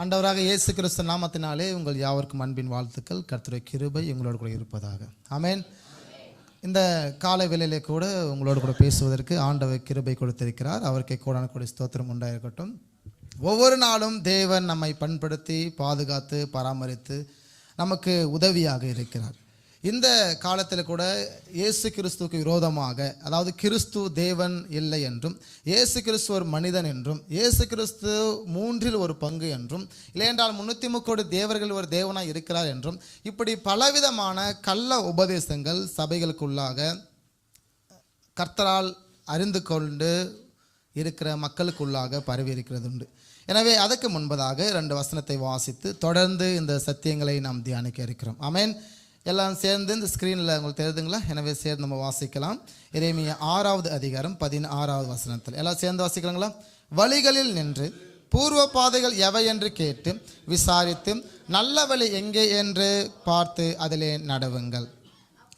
ஆண்டவராக இயேசு கிறிஸ்து நாமத்தினாலே உங்கள் யாவருக்கும் அன்பின் வாழ்த்துக்கள். கர்த்தரை கிருபை உங்களோடு கூட இருப்பதாக. ஆமென். இந்த காலை வேலையிலே கூட உங்களோடு கூட பேசுவதற்கு ஆண்டவர் கிருபை கொடுத்திருக்கிறார். அவருக்கு கோடான கோடி ஸ்தோத்திரம் உண்டாயிருக்கட்டும். ஒவ்வொரு நாளும் தேவன் நம்மை பண்படுத்தி பாதுகாத்து பராமரித்து நமக்கு உதவியாக இருக்கிறார். இந்த காலத்தில் கூட இயேசு கிறிஸ்துவுக்கு விரோதமாக அதாவது கிறிஸ்து தேவன் இல்லை என்றும் இயேசு கிறிஸ்து ஒரு மனிதன் என்றும் இயேசு கிறிஸ்து மூன்றில் ஒரு பங்கு என்றும் இல்லையென்றால் முன்னூற்றி முக்கோடி தேவர்கள் ஒரு தேவனாக இருக்கிறார் என்றும் இப்படி பலவிதமான கள்ள உபதேசங்கள் சபைகளுக்குள்ளாக கர்த்தரால் அறிந்து கொண்டு இருக்கிற மக்களுக்குள்ளாக பரவி இருக்கிறது உண்டு எனவே அதற்கு முன்பதாக ரெண்டு வசனத்தை வாசித்து தொடர்ந்து இந்த சத்தியங்களை நாம் தியானிக்க இருக்கிறோம். அமேன் எல்லாம் சேர்ந்து இந்த ஸ்க்ரீனில் உங்களுக்கு தெரியுதுங்களா? எனவே சேர்ந்து நம்ம வாசிக்கலாம். இறைமைய ஆறாவது அதிகாரம் பதினாறாவது வசனத்தில். எல்லாம் சேர்ந்து வாசிக்கலாங்களா? வழிகளில் நின்று பூர்வ பாதைகள் எவை என்று கேட்டு விசாரித்து நல்ல வழி எங்கே என்று பார்த்து அதிலே நடவுங்கள்.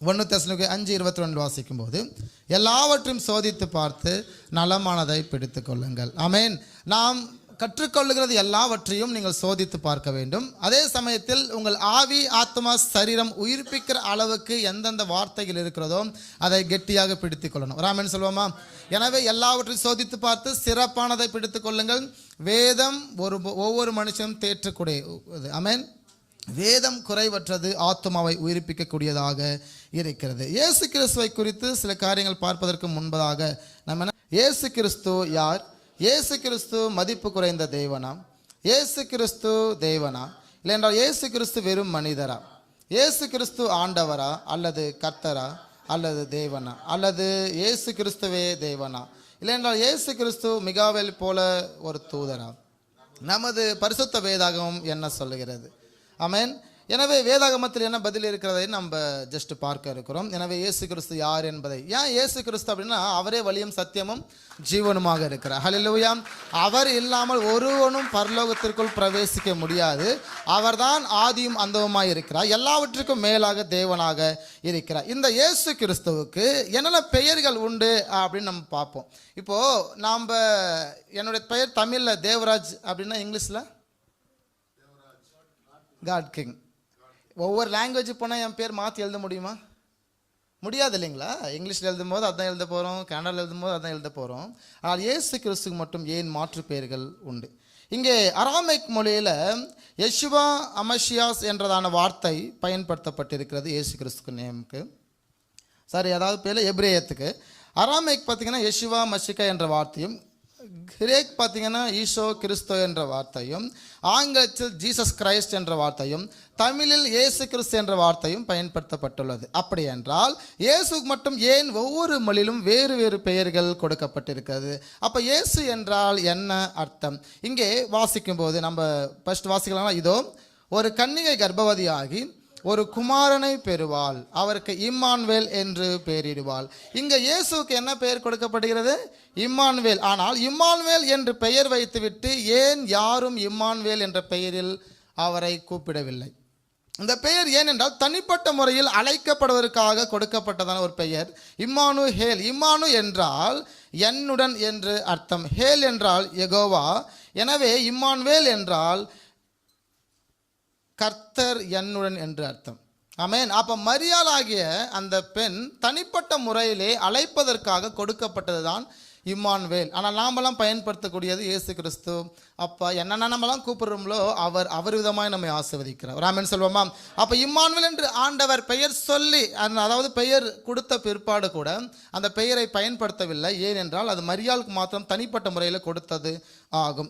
ஒன்று தெசலுக்கு அஞ்சு இருபத்தி ரெண்டு வாசிக்கும் போது எல்லாவற்றையும் சோதித்து பார்த்து நலமானதை பிடித்து கொள்ளுங்கள். ஆமென். நாம் கற்றுக்கொள்ளுகிறது எல்லாவற்றையும் நீங்கள் சோதித்து பார்க்க வேண்டும். அதே சமயத்தில் உங்கள் ஆவி ஆத்மா சரீரம் உயிர்ப்பிக்கிற அளவுக்கு எந்தெந்த வார்த்தைகள் இருக்கிறதோ அதை கெட்டியாக பிடித்து கொள்ளணும். ராமன் சொல்வோமா எனவே எல்லாவற்றையும் சோதித்து பார்த்து சிறப்பானதை பிடித்து கொள்ளுங்கள். வேதம் ஒரு ஒவ்வொரு மனுஷனும் தேற்றக்கூடிய அமேன் வேதம் குறைவற்றது ஆத்மாவை உயிர்ப்பிக்கக்கூடியதாக இருக்கிறது. இயேசு கிறிஸ்துவை குறித்து சில காரியங்கள் பார்ப்பதற்கு முன்பதாக நம்ம என்ன இயேசு கிறிஸ்து யார்? இயேசு கிறிஸ்து மதிப்பு குறைந்த தெய்வனா இயேசு கிறிஸ்து தெய்வனா இல்லை என்றால் இயேசு கிறிஸ்து வெறும் மனிதரா? இயேசு கிறிஸ்து ஆண்டவரா? அல்லது கர்த்தரா? அல்லது தேவனா? அல்லது இயேசு கிறிஸ்துவே தேவனா? இல்லைன்றால் இயேசு கிறிஸ்து மிகாவேல் போல ஒரு தூதரா? நமது பரிசுத்த வேதாகவும் என்ன சொல்லுகிறது? அமேன் எனவே வேதாகமத்தில் என்ன பதில் இருக்கிறதை நம்ம ஜஸ்ட் பார்க்க இருக்கிறோம். எனவே இயேசு கிறிஸ்து யார் என்பதை. ஏன் இயேசு கிறிஸ்து அப்படின்னா அவரே வழியும் சத்தியமும் ஜீவனுமாக இருக்கிறார். ஹலிலூயாம் அவர் இல்லாமல் ஒருவனும் பரலோகத்திற்குள் பிரவேசிக்க முடியாது. அவர்தான் ஆதியும் அந்தவமாக இருக்கிறார். எல்லாவற்றுக்கும் மேலாக தேவனாக இருக்கிறார். இந்த இயேசு கிறிஸ்துவுக்கு என்னென்ன பெயர்கள் உண்டு அப்படின்னு நம்ம பார்ப்போம். இப்போ நாம் என்னுடைய பெயர் தமிழில் தேவராஜ் அப்படின்னா இங்கிலீஷில்? காட் கிங் ஒவ்வொரு லாங்குவேஜ் போனால் என் பேர் மாற்றி எழுத முடியுமா? முடியாது இல்லைங்களா இங்கிலீஷில் எழுதும் போது அதான் எழுத போகிறோம் கன்னடாவில் எழுதும் போது அதான் எழுத போகிறோம் ஆனால் இயேசு கிறிஸ்துக்கு மட்டும் ஏன் மாற்று பெயர்கள் உண்டு? இங்கே அராமைக் மொழியில் யஷுவா அமஷியாஸ் என்றதான வார்த்தை பயன்படுத்தப்பட்டிருக்கிறது இயேசு கிறிஸ்துக்கு நேமுக்கு. சாரி அதாவது பேர் எப்ரேயத்துக்கு. அராமைக் பார்த்தீங்கன்னா யஷுவா மஷிகா என்ற வார்த்தையும் கிரேக் பார்த்தீங்கன்னா ஈசோ கிறிஸ்தோ என்ற வார்த்தையும் ஆங்கிலத்தில் ஜீசஸ் கிரைஸ்ட் என்ற வார்த்தையும் தமிழில் இயேசு கிறிஸ்து என்ற வார்த்தையும் பயன்படுத்தப்பட்டுள்ளது. அப்படி என்றால் இயேசுக்கு மட்டும் ஏன் ஒவ்வொரு மொழியிலும் வேறு வேறு பெயர்கள் கொடுக்கப்பட்டிருக்கிறது? அப்போ இயேசு என்றால் என்ன அர்த்தம்? இங்கே வாசிக்கும் போது நம்ம ஃபர்ஸ்ட் வாசிக்கலாம். இதோ ஒரு கன்னிகை கர்ப்பவதியாகி ஒரு குமாரனை பெறுவாள். அவருக்கு இம்மான்வேல் என்று பெயரிடுவாள். இங்க இயேசுவுக்கு என்ன பெயர் கொடுக்கப்படுகிறது? இம்மான்வேல். ஆனால் இம்மான்வேல் என்று பெயர் வைத்துவிட்டு ஏன் யாரும் இம்மான்வேல் என்ற பெயரில் அவரை கூப்பிடவில்லை? இந்த பெயர் ஏனென்றால் தனிப்பட்ட முறையில் அழைக்கப்படுவதற்காக கொடுக்கப்பட்டதான ஒரு பெயர். இம்மானு ஹேல் இம்மானு என்றால் என்னுடன் என்று அர்த்தம். ஹேல் என்றால் எகோவா எனவே இம்மான்வேல் என்றால் கர்த்தர் என்னுடன் என்று அர்த்தம். அமேன் அப்போ மரியாளாகிய அந்த பெண் தனிப்பட்ட முறையிலே அழைப்பதற்காக கொடுக்கப்பட்டதுதான் இம்மான்வேல். ஆனால் நாமெல்லாம் பயன்படுத்தக்கூடியது இயேசு கிறிஸ்து. அப்போ என்னென்ன நம்மலாம் கூப்பிடுறோம்லோ அவர் அவர் விதமாக நம்மை ஆசிர்வதிக்கிறார். ராமன் சொல்வோமா? அப்போ இம்மான்வேல் என்று ஆண்டவர் பெயர் சொல்லி அதாவது பெயர் கொடுத்த பிற்பாடு கூட அந்த பெயரை பயன்படுத்தவில்லை. ஏனென்றால் அது மரியாளுக்கு மாத்திரம் தனிப்பட்ட முறையில் கொடுத்தது ஆகும்.